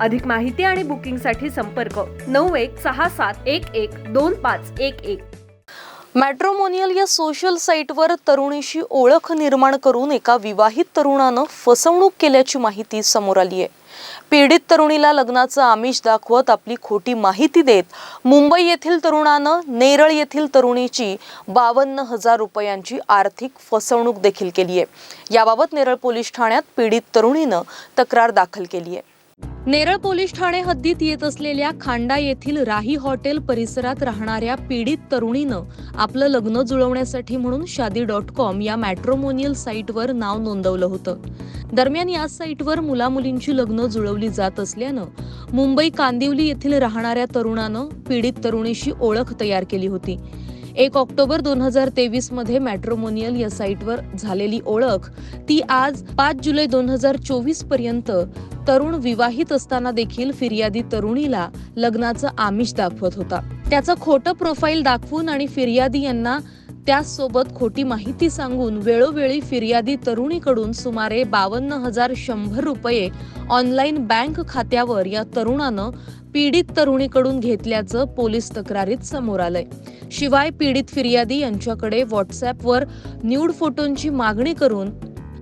अधिक माहिती आणि बुकिंगसाठी संपर्क नऊ एक सहा सात एक एक दोन पाच एक एक. मॅट्रोमोनियल या सोशल साईटवर तरुणीशी ओळख निर्माण करून एका विवाहित तरुणानं फसवणूक केल्याची माहिती समोर आली आहे. पीडित तरुणीला लग्नाचं आमिष दाखवत आपली खोटी माहिती देत मुंबई येथील तरुणानं नेरळ येथील तरुणीची बावन्न हजार रुपयांची आर्थिक फसवणूक देखील केली आहे. याबाबत नेरळ पोलीस ठाण्यात पीडित तरुणीनं तक्रार दाखल केली आहे. नेरळ पोलीस ठाणे हद्दीत येत असलेल्या खांडा येथील राही हॉटेल परिसरात राहणाऱ्या पीडित तरुणीनं आपलं लग्न जुळवण्यासाठी म्हणून शादी डॉट कॉम या मॅट्रोमोनियल साईटवर नाव नोंदवलं होतं. दरम्यान या साईटवर मुलामुलींची लग्न जुळवली जात असल्यानं मुंबई कांदिवली येथील राहणाऱ्या तरुणानं पीडित तरुणीशी ओळख तयार केली होती. एक ऑक्टोबर दोन हजार तेवीसमध्ये मॅट्रोमोनियल या साईटवर झालेली ओळख. ती आज पाच जुलै दोन हजार चोवीसपर्यंत तरुण विवाहित असताना देखील फिर्यादी तरुणीला लग्नाचं आमिष दाखवत होता. त्याचं खोटं प्रोफाईल दाखवून आणि फिर्यादी यांना त्याचसोबत खोटी माहिती सांगून वेळोवेळी फिर्यादी तरुणीकडून सुमारे बावन्न हजार शंभर रुपये ऑनलाईन बँक खात्यावर या तरुणानं पीडित तरुणीकडून घेतल्याचं पोलीस तक्रारीत समोर आलंय. शिवाय पीडित फिर्यादी यांच्याकडे व्हॉट्सॲपवर न्यूड फोटोंची मागणी करून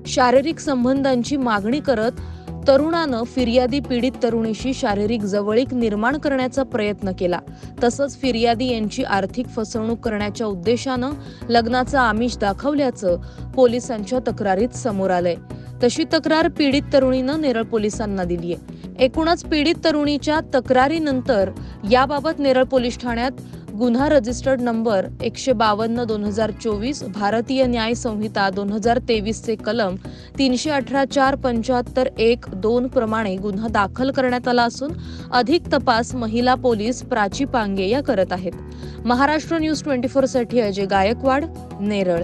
शारीरिक संबंधांची मागणी करत तरुणानं फिर्यादी पीडित तरुणीशी शारीरिक जवळीक निर्माण करण्याचा प्रयत्न केला. तसंच फिर्यादी यांची आर्थिक फसवणूक करण्याच्या उद्देशानं लग्नाचं आमिष दाखवल्याचं पोलिसांच्या तक्रारीत समोर आलंय. तशी तक्रार पीडित तरुणीनं नेरळ पोलिसांना दिली आहे एकूणच पीडित तरुणीच्या तक्रारीनंतर याबाबत नेरळ पोलीस ठाण्यात गुन्हा रजिस्टर्ड नंबर एकशे बावन्न दोन हजार चोवीस भारतीय न्याय संहिता दोन हजार तेवीसचे कलम तीनशे अठरा चार पंच्याहत्तर एक दोन प्रमाणे गुन्हा दाखल करण्यात आला असून अधिक तपास महिला पोलीस प्राची पांगे या करत आहेत. महाराष्ट्र न्यूज ट्वेंटी फोरसाठी अजय गायकवाड नेरळ.